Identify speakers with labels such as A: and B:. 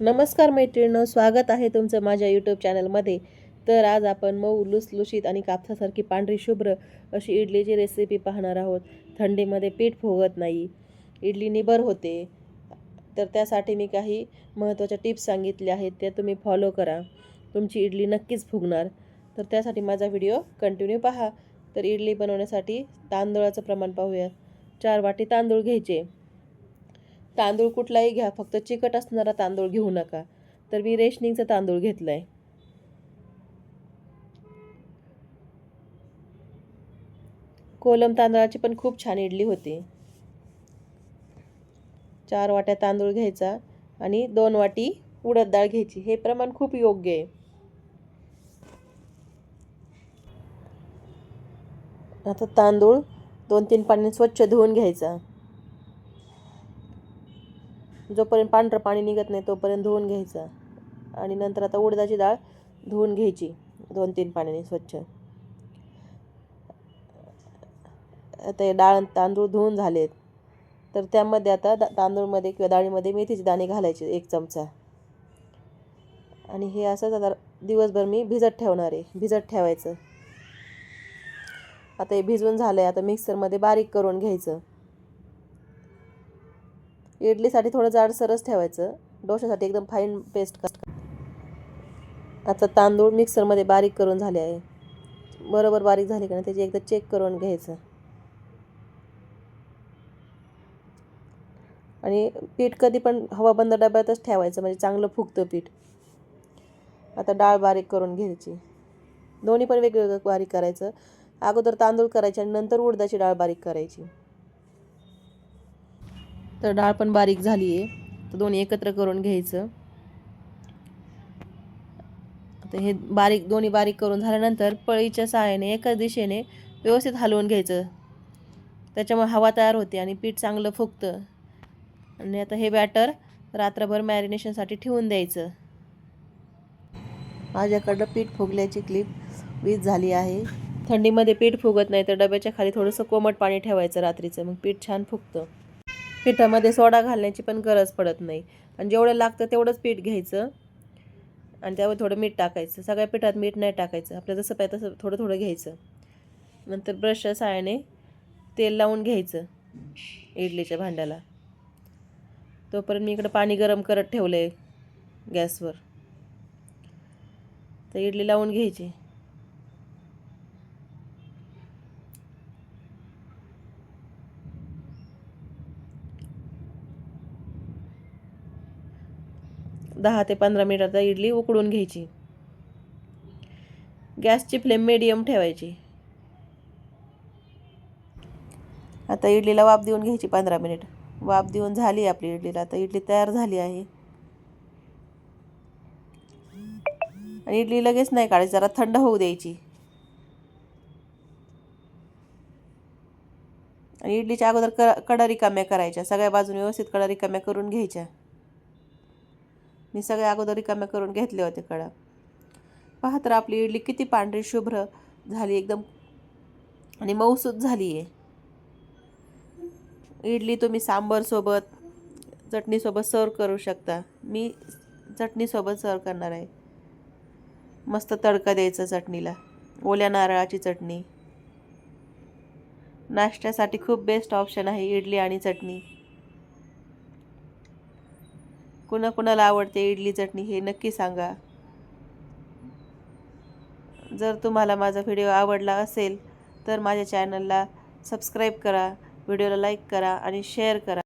A: नमस्कार मैत्रिणींनो स्वागत आहे तुमचं माझ्या यूट्यूब चॅनलमध्ये तर आज आपण मऊ लुसलुशीत आणि कापसासारखी पांढरी शुभ्र अशी इडलीची रेसिपी पाहणार आहोत. थंडीमध्ये पीठ फुगत नाही. इडली निबर होते. तर त्यासाठी मी काही महत्त्वाच्या टिप्स सांगितल्या आहेत त्या तुम्ही फॉलो करा. तुमची इडली नक्कीच फुगणार. तर त्यासाठी माझा व्हिडिओ कंटिन्यू पहा. तर इडली बनवण्यासाठी तांदूळाचं प्रमाण पाहूया. चार वाटी तांदूळ घ्यायचे. तांदूळ कुठलाही घ्या फक्त चिकट असणारा तांदूळ घेऊ नका. तर मी रेशनिंगचा तांदूळ घेतला आहे कोलम तांदळाची पण खूप छान इडली होती. चार वाट्या तांदूळ घ्यायचा आणि दोन वाटी उडद डाळ घ्यायची. हे प्रमाण खूप योग्य आहे. आता तांदूळ दोन तीन पाण्याने स्वच्छ धुवून घ्यायचा. जोपर्यंत पांढरं पाणी निघत नाही तोपर्यंत धुवून घ्यायचं. आणि नंतर आता उडदाची डाळ धुवून घ्यायची दोन तीन पाण्याने स्वच्छ. आता हे डाळ तांदूळ धुवून झालेत. तर त्यामध्ये आता दा तांदूळमध्ये किंवा डाळीमध्ये मेथीचे दाणे घालायचे एक चमचा. आणि हे असंच आता दिवसभर मी भिजत ठेवणार आहे भिजत ठेवायचं. आता हे भिजवून झालं आहे आता मिक्सरमध्ये बारीक करून घ्यायचं. इडलीसाठी थोडं जाडसरच ठेवायचं. डोशासाठी एकदम फाईन पेस्ट कर. आता तांदूळ मिक्सरमध्ये बारीक करून झाले आहे. बरोबर बारीक झाले का नाही त्याची एकदा चेक करून घ्यायचं. आणि पीठ कधी पण हवाबंद डब्यातच ठेवायचं म्हणजे चांगलं फुगतं पीठ. आता डाळ बारीक करून घ्यायची. दोन्ही पण वेगवेगळं बारीक करायचं. अगोदर तांदूळ करायचे आणि नंतर उडदाची डाळ बारीक करायची. तर डाळ पण बारीक झाली आहे तर दोन्ही एकत्र करून घ्यायचं. आता हे बारीक दोन्ही बारीक करून झाल्यानंतर पळीच्या सहाय्याने एकाच दिशेने व्यवस्थित हलवून घ्यायचं. त्याच्यामुळे हवा तयार होते आणि पीठ चांगलं फुगतं. आणि आता हे बॅटर रात्रभर मॅरिनेशनसाठी ठेवून द्यायचं. माझ्याकडं पीठ फुगल्याची क्लिप वीज झाली आहे. थंडीमध्ये पीठ फुगत नाही तर डब्याच्या खाली थोडंसं कोमट पाणी ठेवायचं रात्रीचं. मग पीठ छान फुगतं. पिठामध्ये सोडा घालण्याची पण गरज पडत नाही. आणि जेवढं लागतं तेवढंच पीठ घ्यायचं. आणि त्यावर थोडं मीठ टाकायचं. सगळ्या पिठात मीठ नाही टाकायचं. आपल्याला जसं पाहिजे तसं थोडं थोडं घ्यायचं. नंतर ब्रशच्या साहाय्याने तेल लावून घ्यायचं इडलीच्या भांड्याला. तोपर्यंत मी इकडं पाणी गरम करत ठेवलं आहे गॅसवर. तर इडली लावून घ्यायची. दहा ते पंधरा मिनिटात इडली उकळून घ्यायची. गॅसची फ्लेम मिडियम ठेवायची. आता इडलीला वाफ देऊन घ्यायची पंधरा मिनिट. वाफ देऊन झाली आपली इडलीला आता इडली तयार झाली आहे. आणि इडली लगेच नाही काढायची जरा थंड होऊ द्यायची. आणि इडलीच्या अगोदर क कडा रिकाम्या करायच्या. सगळ्या बाजूने व्यवस्थित कडा रिकाम्या करून घ्यायच्या. मी सगळ्या अगोदर रिकाम्या करून घेतले होते कडा पहा तर आपली इडली किती पांढरी शुभ्र झाली एकदम आणि मऊसूत झाली आहे इडली तुम्ही सांबरसोबत चटणीसोबत सर्व करू शकता. मी चटणीसोबत सर्व करणार आहे. मस्त तडका द्यायचा चटणीला. ओल्या नारळाची चटणी. नाश्त्यासाठी खूप बेस्ट ऑप्शन आहे इडली आणि चटणी. कुणा कुणाला आवडते इडली चटणी हे नक्की सांगा. जर तुम्हाला माझा व्हिडिओ आवडला असेल तर माझ्या चॅनलला सबस्क्राईब करा व्हिडिओला लाईक करा आणि शेअर करा.